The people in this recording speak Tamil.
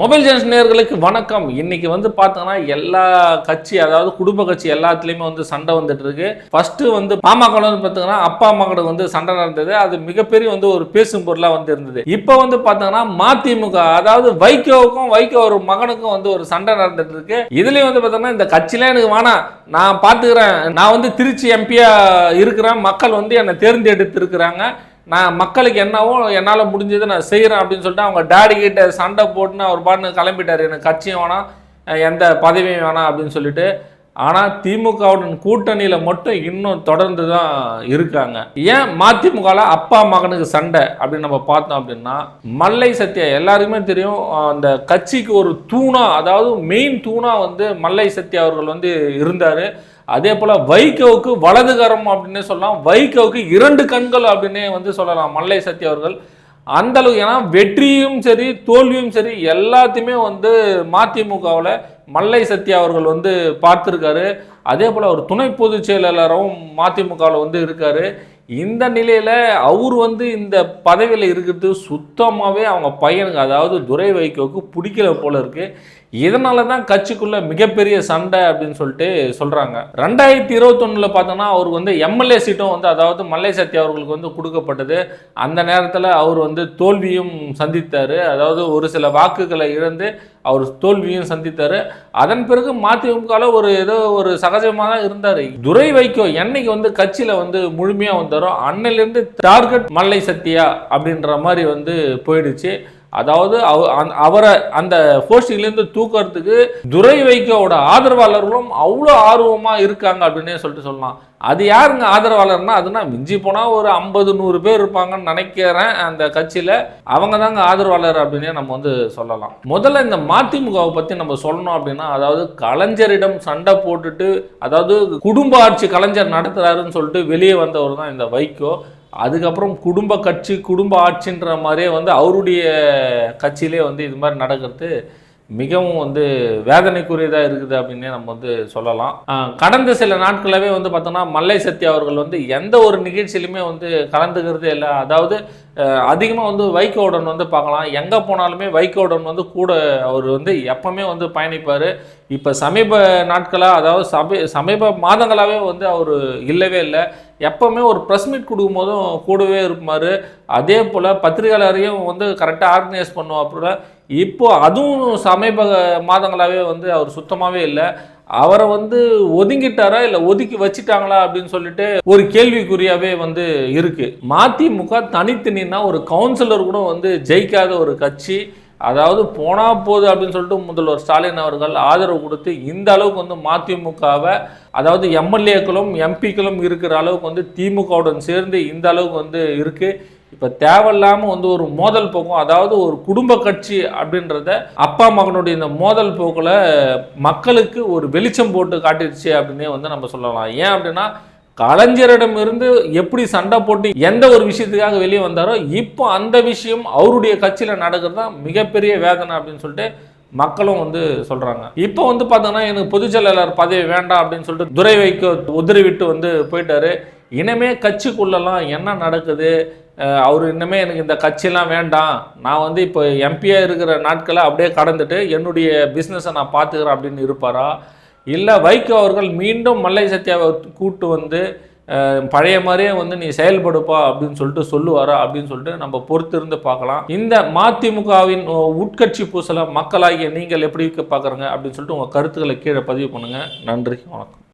மொபைல் ஜென்ஸ் நேர்களுக்கு வணக்கம். இன்னைக்கு வந்து பார்த்தோன்னா எல்லா கட்சி அதாவது குடும்ப கட்சி எல்லாத்துலேயுமே வந்து சண்டை வந்துட்டு இருக்கு. ஃபர்ஸ்ட் வந்து பாமக வந்து பார்த்தீங்கன்னா அப்பா அம்மாக்களுக்கு வந்து சண்டை நடந்தது. அது மிகப்பெரிய வந்து ஒரு பேசும் பொருளாக வந்து இருந்தது. இப்போ வந்து பார்த்தோங்கன்னா மதிமுக அதாவது வைகோவுக்கும் வைகோ ஒரு மகனுக்கும் வந்து ஒரு சண்டை நடந்துட்டு இருக்கு. இதுலயும் வந்து பார்த்தோன்னா இந்த கட்சிலாம் எனக்கு வேணாம் நான் பார்த்துக்கிறேன் நான் வந்து திருச்சி எம்பியா இருக்கிறேன். மக்கள் வந்து என்னை தேர்ந்தெடுத்து இருக்கிறாங்க நான் மக்களுக்கு என்னவோ என்னால் முடிஞ்சதை நான் செய்கிறேன் அப்படின்னு சொல்லிட்டு அவங்க டேடி கிட்ட சண்டை போட்டுன்னு அவர் பாட்டுன்னு கிளம்பிட்டார். எனக்கு கட்சியும் வேணாம் எந்த பதவியும் வேணாம் அப்படின்னு சொல்லிட்டு. ஆனால் திமுகவுடன் கூட்டணியில் மட்டும் இன்னும் தொடர்ந்து தான் இருக்காங்க. ஏன் மதிமுகவில் அப்பா மகனுக்கு சண்டை அப்படின்னு நம்ம பார்த்தோம் அப்படின்னா மல்லை சத்யா எல்லாருக்குமே தெரியும் அந்த கட்சிக்கு ஒரு தூணாக அதாவது மெயின் தூணாக வந்து மல்லை சத்யா அவர்கள் வந்து இருந்தார். அதே போல் வைகோவுக்கு வலதுகரம் அப்படின்னே சொல்லலாம். வைகோவுக்கு இரண்டு கண்கள் அப்படின்னே வந்து சொல்லலாம். மல்லை சத்யா அவர்கள். அந்த அளவுக்கு ஏன்னா வெற்றியும் சரி தோல்வியும் சரி எல்லாத்தையுமே வந்து மதிமுகவில் மல்லை சத்யா அவர்கள் வந்து பார்த்துருக்காரு. அதே போல் அவர் துணை பொதுச் செயலாளரும் மதிமுகவில் வந்து இருக்காரு. இந்த நிலையில் அவர் வந்து இந்த பதவியில் இருக்கிறது சுத்தமாகவே அவங்க பையனுக்கு அதாவது துரை வைகோவுக்கு பிடிக்கல போல இருக்குது இதனால தான் கட்சிக்குள்ள மிகப்பெரிய சண்டை அப்படின்னு சொல்லிட்டு சொல்றாங்க. ரெண்டாயிரத்தி இருபத்தொன்னுல பார்த்தோன்னா அவருக்கு வந்து எம்எல்ஏ சீட்டும் வந்து அதாவது மல்லை சத்யா அவர்களுக்கு வந்து கொடுக்கப்பட்டது. அந்த நேரத்தில் அவர் வந்து தோல்வியும் சந்தித்தார். அதாவது ஒரு சில வாக்குகளை இழந்து அவர் தோல்வியும் சந்தித்தார். அதன் பிறகு மதிமுகவில் ஒரு ஏதோ ஒரு சகஜமாக தான் இருந்தார். துரை வைக்கோ என்னைக்கு வந்து கட்சியில் வந்து முழுமையாக வந்தாரோ அன்னிலிருந்து டார்கெட் மல்லை சத்யா அப்படின்ற மாதிரி வந்து போயிடுச்சு. அதாவது அவ- அவரை அந்த போஸ்டிங்லேருந்து தூக்கிறதுக்கு துரை வைக்கோவோட ஆதரவாளர்களும் அவ்வளோ ஆர்வமாக இருக்காங்க அப்படின்னே சொல்லிட்டு சொல்லலாம். அது யாருங்க ஆதரவாளர்னா அதுனா மிஞ்சி போனால் ஒரு ஐம்பது நூறு பேர் இருப்பாங்கன்னு நினைக்கிறேன் அந்த கட்சியில். அவங்க தாங்க ஆதரவாளர் அப்படின்னே நம்ம வந்து சொல்லலாம். முதல்ல இந்த மதிமுகவை பற்றி நம்ம சொல்லணும் அப்படின்னா அதாவது கலைஞரிடம் சண்டை போட்டுட்டு அதாவது குடும்ப ஆட்சி கலைஞர் நடத்துறாருன்னு சொல்லிட்டு வெளியே வந்தவர் தான் இந்த வைகோ. அதுக்கப்புறம் குடும்ப கட்சி குடும்ப ஆட்சின்ற மாதிரியே வந்து அவருடைய கட்சியிலே வந்து இது மாதிரி நடக்கிறது. மிகவும் வந்து வேதனைக்குரியதாக இருக்குது அப்படின்னே நம்ம வந்து சொல்லலாம். கடந்த சில நாட்களாகவே வந்து பார்த்தோன்னா மல்லை சத்யா அவர்கள் வந்து எந்த ஒரு நிகழ்ச்சியிலுமே வந்து கலந்துக்கிறதே இல்லை. அதாவது அதிகமாக வந்து வைகோடன் வந்து பார்க்கலாம். எங்கே போனாலுமே வைகோடன் வந்து கூட அவர் வந்து எப்பவுமே வந்து பயணிப்பார். இப்போ சமீப நாட்களாக அதாவது சமீ சமீப மாதங்களாகவே வந்து அவர் இல்லவே இல்லை. எப்பவுமே ஒரு ப்ரெஸ் மீட் கொடுக்கும்போதும் கூடவே இருப்பார். அதே போல் பத்திரிகையாளரையும் வந்து கரெக்டாக ஆர்கனைஸ் பண்ணுவாப்புல. இப்போ அதுவும் சமீப மாதங்களாகவே வந்து அவர் சுத்தமாகவே இல்லை. அவரை வந்து ஒதுங்கிட்டாரா இல்லை ஒதுக்கி வச்சுட்டாங்களா அப்படின்னு சொல்லிட்டு ஒரு கேள்விக்குறியாகவே வந்து இருக்குது மதிமுக தனித்தனின்னா ஒரு கவுன்சிலர் கூட வந்து ஜெயிக்காத ஒரு கட்சி. அதாவது போனா போகுது அப்படின்னு சொல்லிட்டு முதல்வர் ஸ்டாலின் அவர்கள் ஆதரவு கொடுத்து இந்த அளவுக்கு வந்து மதிமுகவை அதாவது எம்எல்ஏக்களும் எம்பிக்களும் இருக்கிற அளவுக்கு வந்து திமுகவுடன் சேர்ந்து இந்த அளவுக்கு வந்து இருக்குது இப்போ தேவையில்லாமல் வந்து ஒரு மோதல் போக்கும் அதாவது ஒரு குடும்ப கட்சி அப்படின்றத அப்பா மகனுடைய இந்த மோதல் போக்கில் மக்களுக்கு ஒரு வெளிச்சம் போட்டு காட்டிடுச்சு அப்படின்னே வந்து நம்ம சொல்லலாம். ஏன் அப்படின்னா கலைஞரிடம் இருந்து எப்படி சண்டை போட்டு எந்த ஒரு விஷயத்துக்காக வெளியே வந்தாரோ இப்போ அந்த விஷயம் அவருடைய கட்சியில் நடக்கிறது தான் மிகப்பெரிய வேதனை அப்படின்னு சொல்லிட்டு மக்களும் வந்து சொல்கிறாங்க இப்போ வந்து பார்த்தோன்னா எனக்கு பொதுச் செயலாளர் பதவி வேண்டாம் அப்படின்னு சொல்லிட்டு துரை வைக்க உதறிவிட்டு வந்து போயிட்டாரு. இனிமே கட்சிக்குள்ளெல்லாம் என்ன நடக்குது? அவர் இன்னுமே எனக்கு இந்த கட்சியெல்லாம் வேண்டாம். நான் வந்து இப்போ எம்பியாக இருக்கிற நாட்களை அப்படியே கடந்துட்டு என்னுடைய பிஸ்னஸை நான் பார்த்துக்கிறேன் அப்படின்னு இருப்பாரா? இல்லை வைகோ அவர்கள் மீண்டும் மல்லை சத்யாவை கூட்டு வந்து பழைய மாதிரியே வந்து நீ செயல்படுப்பா அப்படின்னு சொல்லிட்டு சொல்லுவாரா அப்படின்னு சொல்லிட்டு நம்ம பொறுத்திருந்து பார்க்கலாம். இந்த மதிமுகவின் உட்கட்சி பூசலை மக்களாகிய நீங்கள் எப்படி பார்க்குறங்க அப்படின்னு சொல்லிட்டு உங்கள் கருத்துக்களை கீழே பதிவு பண்ணுங்கள் நன்றி வணக்கம்.